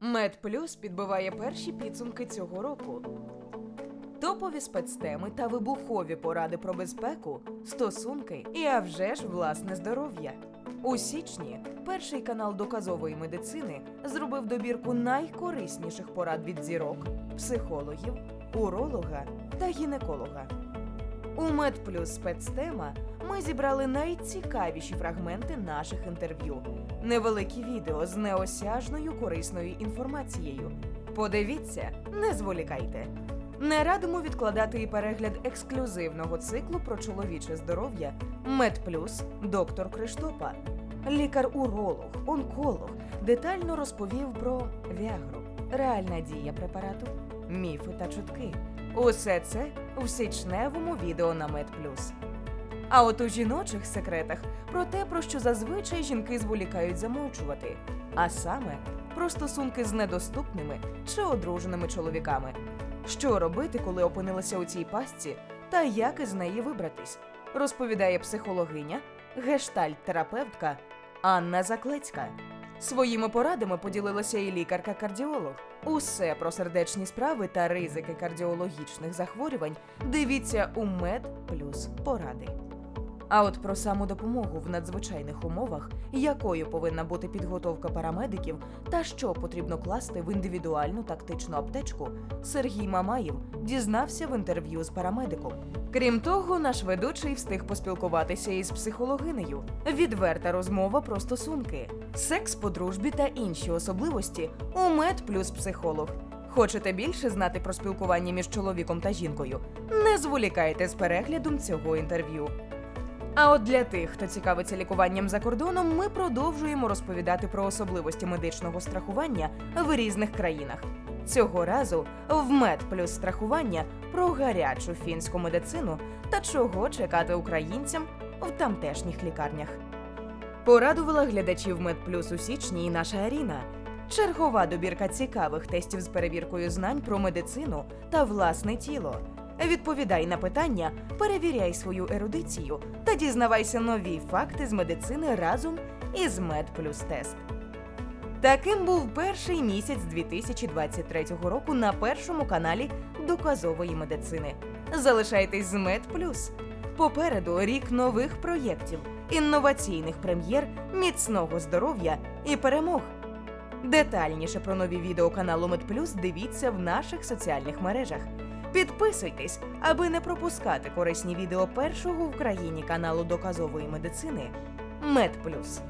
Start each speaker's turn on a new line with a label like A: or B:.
A: Медплюс підбиває перші підсумки цього року. Топові спецтеми та вибухові поради про безпеку, стосунки і а вже ж власне здоров'я. У січні перший канал доказової медицини зробив добірку найкорисніших порад від зірок, психологів, уролога та гінеколога. У Медплюс спецтема ми зібрали найцікавіші фрагменти наших інтерв'ю, невеликі відео з неосяжною корисною інформацією. Подивіться, не зволікайте. Не радимо відкладати і перегляд ексклюзивного циклу про чоловіче здоров'я Медплюс доктор Криштопа. Лікар-уролог, онколог детально розповів про Віагру, реальна дія препарату, міфи та чутки. Усе це у січневому відео на Медплюс. А от у жіночих секретах про те, про що зазвичай жінки зволікають замовчувати, а саме про стосунки з недоступними чи одруженими чоловіками. Що робити, коли опинилася у цій пастці, та як із неї вибратись, розповідає психологиня, гештальт-терапевтка Анна Заклецька. Своїми порадами поділилася і лікарка-кардіолог. Усе про сердечні справи та ризики кардіологічних захворювань дивіться у Мед плюс поради. А от про самодопомогу в надзвичайних умовах, якою повинна бути підготовка парамедиків та що потрібно класти в індивідуальну тактичну аптечку, Сергій Мамаєв дізнався в інтерв'ю з парамедиком. Крім того, наш ведучий встиг поспілкуватися із психологинею. Відверта розмова про стосунки, секс по дружбі та інші особливості у мед плюс психолог. Хочете більше знати про спілкування між чоловіком та жінкою? Не зволікайте з переглядом цього інтерв'ю. А от для тих, хто цікавиться лікуванням за кордоном, ми продовжуємо розповідати про особливості медичного страхування в різних країнах. Цього разу в мед плюс страхування про гарячу фінську медицину та чого чекати українцям в тамтешніх лікарнях. Порадувала глядачів Медплюс у січні і наша Аріна. Чергова добірка цікавих тестів з перевіркою знань про медицину та власне тіло. Відповідай на питання, перевіряй свою ерудицію та дізнавайся нові факти з медицини разом із Медплюс Тест. Таким був перший місяць 2023 року на першому каналі доказової медицини. Залишайтесь з Медплюс. Попереду рік нових проєктів, інноваційних прем'єр, міцного здоров'я і перемог. Детальніше про нові відео каналу Медплюс дивіться в наших соціальних мережах. Підписуйтесь, аби не пропускати корисні відео першого в країні каналу доказової медицини Медплюс.